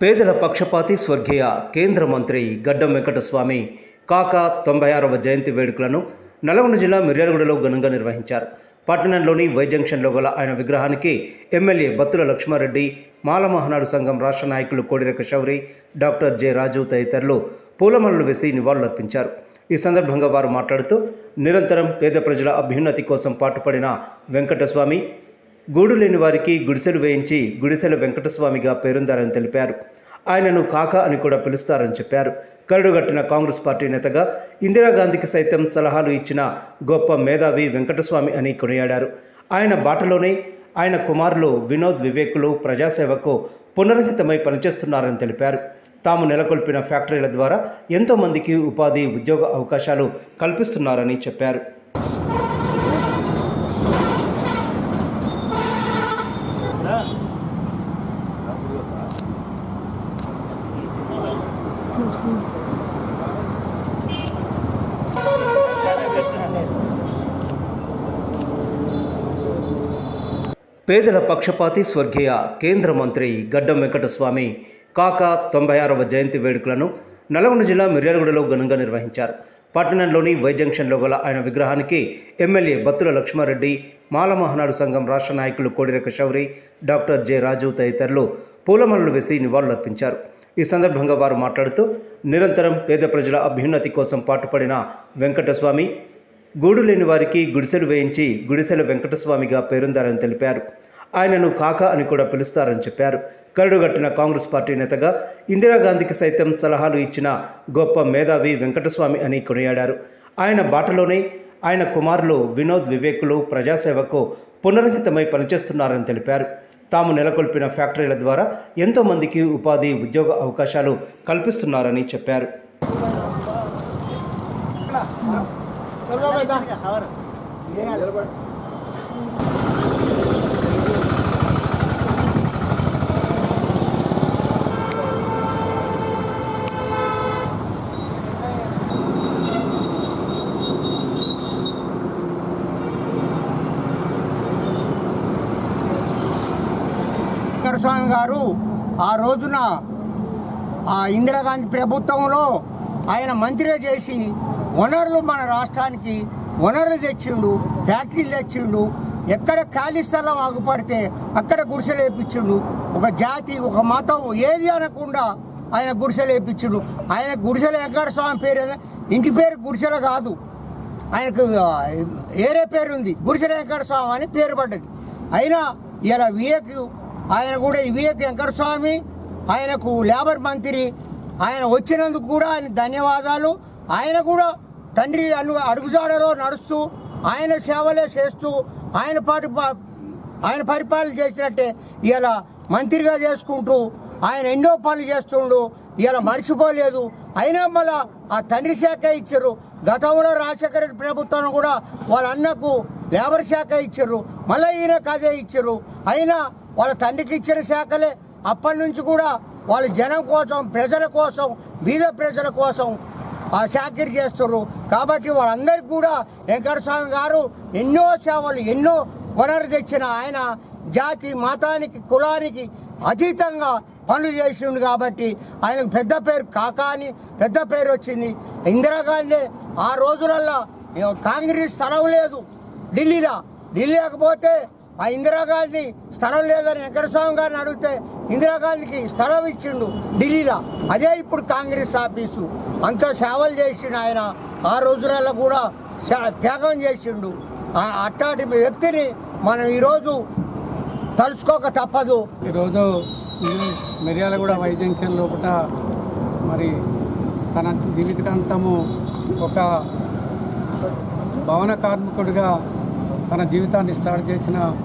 పేదల పక్షపాతి స్వర్గీయ కేంద్ర మంత్రి గడ్డం వెంకటస్వామి కాకా తొంభై ఆరవ జయంతి వేడుకలను నల్గొండ జిల్లా మిర్యాలగూడలో ఘనంగా నిర్వహించారు. పట్టణంలోని వై జంక్షన్లో గల ఆయన విగ్రహానికి ఎమ్మెల్యే బత్తుల లక్ష్మారెడ్డి మాల మహానాడు సంఘం రాష్ట్ర నాయకులు కోడిరెక్క శౌరి డాక్టర్ జె రాజు తదితరులు పూలమలలు వేసి నివాళులర్పించారు. ఈ సందర్భంగా వారు మాట్లాడుతూ నిరంతరం పేద ప్రజల అభ్యున్నతి కోసం పాటుపడిన వెంకటస్వామి గూడు లేని వారికి గుడిసెలు వేయించి గుడిసెల వెంకటస్వామిగా పేరొందారని తెలిపారు. ఆయనను కాక అని కూడా పిలుస్తారని చెప్పారు. కరడుగట్టిన కాంగ్రెస్ పార్టీ నేతగా ఇందిరాగాంధీకి సైతం సలహాలు ఇచ్చిన గొప్ప మేధావి వెంకటస్వామి అని కొనియాడారు. ఆయన బాటలోనే ఆయన కుమారులు వినోద్ వివేకులు ప్రజాసేవకు పునరంకితమై పనిచేస్తున్నారని తెలిపారు. తాము నెలకొల్పిన ఫ్యాక్టరీల ద్వారా ఎంతోమందికి ఉపాధి ఉద్యోగ అవకాశాలు కల్పిస్తున్నారని చెప్పారు. పేదల పక్షపాతి స్వర్గీయ కేంద్ర మంత్రి గడ్డం వెంకటస్వామి కాక తొంభై ఆరవ జయంతి వేడుకలను నల్గొండ జిల్లా మిర్యాలగూడలో ఘనంగా నిర్వహించారు. పట్టణంలోని వై జంక్షన్లో గల ఆయన విగ్రహానికి ఎమ్మెల్యే బత్తుల లక్ష్మారెడ్డి మాల మహానాడు సంఘం రాష్ట్ర నాయకులు కోడిరెక్క శౌరి డాక్టర్ జె రాజు తదితరులు పూలమాలలు వేసి నివాళులర్పించారు. ఈ సందర్భంగా వారు మాట్లాడుతూ నిరంతరం పేద ప్రజల అభ్యున్నతి కోసం పాటుపడిన వెంకటస్వామి గూడు లేని వారికి గుడిసెలు వేయించి గుడిసెల వెంకటస్వామిగా పేరుందారని తెలిపారు. ఆయనను కాక అని కూడా పిలుస్తారని చెప్పారు. కరుడుగట్టిన కాంగ్రెస్ పార్టీ నేతగా ఇందిరాగాంధీకి సైతం సలహాలు ఇచ్చిన గొప్ప మేధావి వెంకటస్వామి అని కొనియాడారు. ఆయన బాటలోనే ఆయన కుమారులు వినోద్ వివేకులు ప్రజాసేవకు పునరంకితమై పనిచేస్తున్నారని తెలిపారు. తాము నెలకొల్పిన ఫ్యాక్టరీల ద్వారా ఎంతోమందికి ఉపాధి ఉద్యోగ అవకాశాలు కల్పిస్తున్నారని చెప్పారు. స్వామి గారు ఆ రోజున ఆ ఇందిరాగాంధీ ప్రభుత్వంలో ఆయన మంత్రిగా చేసి వనరులు మన రాష్ట్రానికి వనరులు తెచ్చిండు ఫ్యాక్టరీలు తెచ్చిండు ఎక్కడ ఖాళీ స్థలం ఆగుపడితే అక్కడ గుడిసెలు వేపించిండు. ఒక జాతి ఒక మతం ఏది అనకుండా ఆయన గుడిసెలు వేపించిండు. ఆయన గుడిసెల వెంకటస్వామి పేరు ఇంటి పేరు గుడిసెల కాదు. ఆయనకు ఏరే పేరు ఉంది. గుడిసెల వెంకటస్వామి అని పేరు పడ్డది. అయినా ఇలా వివేక్ ఆయన కూడా ఈ వివేక్ వెంకటస్వామి ఆయనకు లేబర్ మంత్రి. ఆయన వచ్చినందుకు కూడా ఆయన ధన్యవాదాలు. ఆయన కూడా తండ్రి అను అడుగుజాడలో నడుస్తూ ఆయన సేవలే చేస్తూ ఆయన పాటు ఆయన పరిపాలన చేసినట్టే ఇలా మంత్రిగా చేసుకుంటూ ఆయన ఎన్నో పనులు చేస్తుండు. ఇలా మర్చిపోలేదు అయినా మళ్ళా ఆ తండ్రి శాఖ ఇచ్చారు. గతంలో రాజశేఖర రెడ్డి ప్రభుత్వం కూడా వాళ్ళ అన్నకు లేబర్ శాఖ ఇచ్చారు. మళ్ళీ ఈయనకు అదే ఇచ్చారు. అయినా వాళ్ళ తండ్రికి ఇచ్చిన శాఖలే అప్పటి నుంచి కూడా వాళ్ళ జనం కోసం ప్రజల కోసం బీద ప్రజల కోసం చాకరీ చేస్తున్నారు కాబట్టి వాళ్ళందరికీ కూడా వెంకటస్వామి గారు ఎన్నో సేవలు ఎన్నో వనరు తెచ్చిన ఆయన జాతి మతానికి కులానికి అతీతంగా పనులు చేసిండు కాబట్టి ఆయనకు పెద్ద పేరు కాక అని పెద్ద పేరు వచ్చింది. ఇందిరాగాంధీ ఆ రోజులల్లో కాంగ్రెస్ స్థలం లేదు ఢిల్లీలో ఢిల్లీ లేకపోతే ఆ ఇందిరాగాంధీ స్థలం లేదని వెంకటస్వామి గారిని అడిగితే ఇందిరాగాంధీకి స్థలం ఇచ్చిండు ఢిల్లీలో. అదే ఇప్పుడు కాంగ్రెస్ ఆఫీసు. అంత సేవలు చేసిండు ఆయన. ఆ రోజులలో కూడా త్యాగం చేసిండు. ఆ- అట్లాంటి వ్యక్తిని మనం ఈరోజు తలుచుకోక తప్పదు. ఈరోజు మిర్యాలగూడ వైజంక్షన్ లోపల మరి తన జీవితాంతము ఒక భవన కార్మికుడిగా తన జీవితాన్ని స్టార్ట్ చేసిన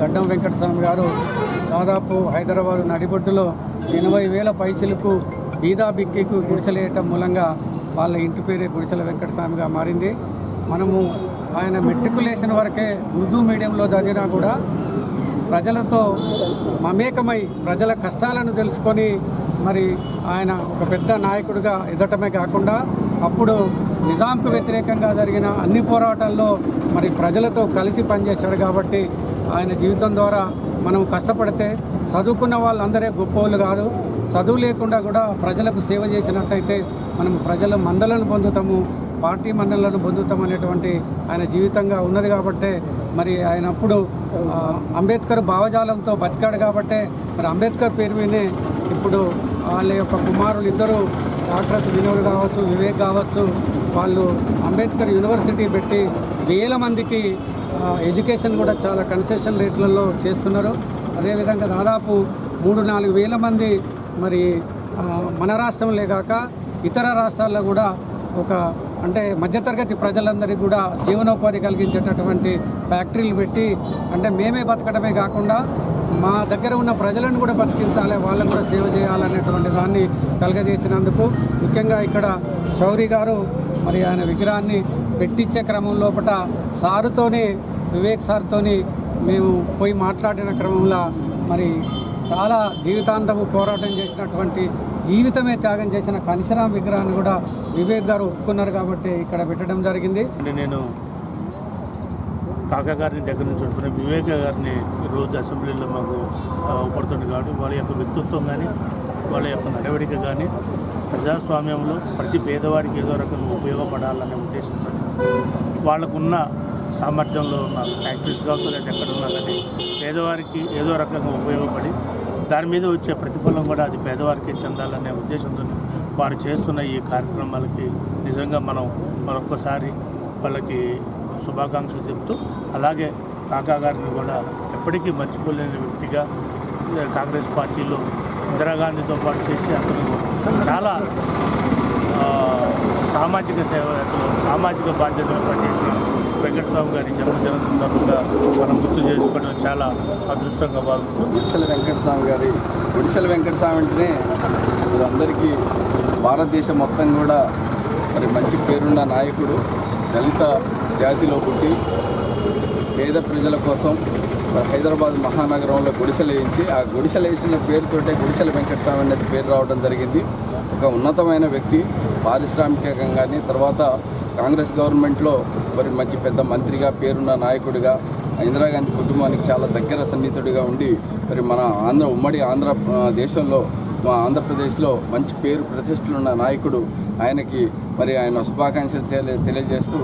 గడ్డం వెంకటస్వామి గారు దాదాపు హైదరాబాద్ నడిబొడ్డులో ఎనభై వేల పైసలకు బీదా బిక్కికు గుడిసెలేయటం మూలంగా వాళ్ళ ఇంటి పేరే గుడిసెల వెంకటస్వామిగా మారింది. మనము ఆయన మెట్రికులేషన్ వరకే ఉర్దూ మీడియంలో చదివినా కూడా ప్రజలతో మమేకమై ప్రజల కష్టాలను తెలుసుకొని మరి ఆయన ఒక పెద్ద నాయకుడిగా ఎదటమే కాకుండా అప్పుడు నిజాంకు వ్యతిరేకంగా జరిగిన అన్ని పోరాటాల్లో మరి ప్రజలతో కలిసి పనిచేశాడు కాబట్టి ఆయన జీవితం ద్వారా మనం కష్టపడితే చదువుకున్న వాళ్ళందరే గొప్పవాళ్ళు కాదు. చదువు లేకుండా కూడా ప్రజలకు సేవ చేసినట్టయితే మనం ప్రజల మందలను పొందుతాము పార్టీ మండలను పొందుతాం అనేటువంటి ఆయన జీవితంగా ఉన్నది కాబట్టే మరి ఆయన అప్పుడు అంబేద్కర్ భావజాలంతో బతికాడు కాబట్టే మరి అంబేద్కర్ పేరు మీదనే ఇప్పుడు వాళ్ళ యొక్క కుమారులు ఇద్దరు డాక్టర్స్ వినోద్ కావచ్చు వివేక్ కావచ్చు వాళ్ళు అంబేద్కర్ యూనివర్సిటీ పెట్టి వేల మందికి ఎడ్యుకేషన్ కూడా చాలా కన్సెషన్ రేట్లలో చేస్తున్నారు. అదేవిధంగా దాదాపు మూడు నాలుగు వేల మంది మరి మన రాష్ట్రంలో కాక ఇతర రాష్ట్రాల్లో కూడా ఒక అంటే మధ్యతరగతి ప్రజలందరికీ కూడా జీవనోపాధి కలిగించేటటువంటి ఫ్యాక్టరీలు పెట్టి అంటే మేమే బతకడమే కాకుండా మా దగ్గర ఉన్న ప్రజలను కూడా బతికించాలి వాళ్ళని కూడా సేవ చేయాలనేటువంటి దాన్ని కలగజేసినందుకు ముఖ్యంగా ఇక్కడ శౌరి గారు మరి ఆయన విగ్రహాన్ని పెట్టించే క్రమం లోపల సారుతోనే వివేక్ సార్తోని మేము పోయి మాట్లాడిన క్రమంలో మరి చాలా జీవితాంతము పోరాటం చేసినటువంటి జీవితమే త్యాగం చేసిన కనిశరామ్ విగ్రహాన్ని కూడా వివేక్ గారు ఒప్పుకున్నారు కాబట్టి ఇక్కడ పెట్టడం జరిగింది. నేను కాకా గారిని దగ్గర నుంచి ఉంటున్న వివేక గారిని ఈరోజు అసెంబ్లీలో మాకు ఉపడుతుంది కాబట్టి వాళ్ళ యొక్క వ్యక్తిత్వం కానీ వాళ్ళ యొక్క నడవడిక కానీ ప్రజాస్వామ్యంలో ప్రతి పేదవాడికి ఏదో రకంగా ఉపయోగపడాలనే ఉద్దేశంతో వాళ్ళకున్న సామర్థ్యంలో ఉన్న ఫ్యాక్టరీస్ కావచ్చు లేదా ఎక్కడ ఉన్నా కానీ పేదవారికి ఏదో రకంగా ఉపయోగపడి దాని మీద వచ్చే ప్రతిఫలం కూడా అది పేదవారికి చెందాలనే ఉద్దేశంతో వారు చేస్తున్న ఈ కార్యక్రమాలకి నిజంగా మనం మరొక్కసారి వాళ్ళకి శుభాకాంక్షలు చెప్తూ అలాగే కాకా గారిని కూడా ఎప్పటికీ మర్చిపోలేని వ్యక్తిగా కాంగ్రెస్ పార్టీలో ఇందిరాగాంధీతో పాటు చేసి అతను చాలా సామాజిక సేవ సామాజిక బాధ్యతలు పనిచేసి వెంకటస్వామి గారి జన్మదిన సందర్భంగా మనం గుర్తు చేసుకోవడం చాలా అదృష్టంగా భావిస్తూ గుడిసెల వెంకటస్వామి గారి గుడిసెల వెంకటస్వామి అంటేనే అందరికీ భారతదేశం మొత్తం కూడా మరి మంచి పేరున్న నాయకుడు. దళిత జాతిలో పుట్టి పేద ప్రజల కోసం హైదరాబాద్ మహానగరంలో గుడిసెలు వేయించి ఆ గుడిసెలు వేసిన పేరుతోటే గుడిసెల వెంకటస్వామి అనేది పేరు రావడం జరిగింది. ఒక ఉన్నతమైన వ్యక్తి పారిశ్రామికంగాని తర్వాత కాంగ్రెస్ గవర్నమెంట్లో మరి మంచి పెద్ద మంత్రిగా పేరున్న నాయకుడిగా ఇందిరాగాంధీ కుటుంబానికి చాలా దగ్గర సన్నిహితుడిగా ఉండి మరి మన ఆంధ్ర ఉమ్మడి ఆంధ్ర దేశంలో మా ఆంధ్రప్రదేశ్లో మంచి పేరు ప్రతిష్టలున్న నాయకుడు. ఆయనకి మరి ఆయన శుభాకాంక్షలు తెలియజేస్తూ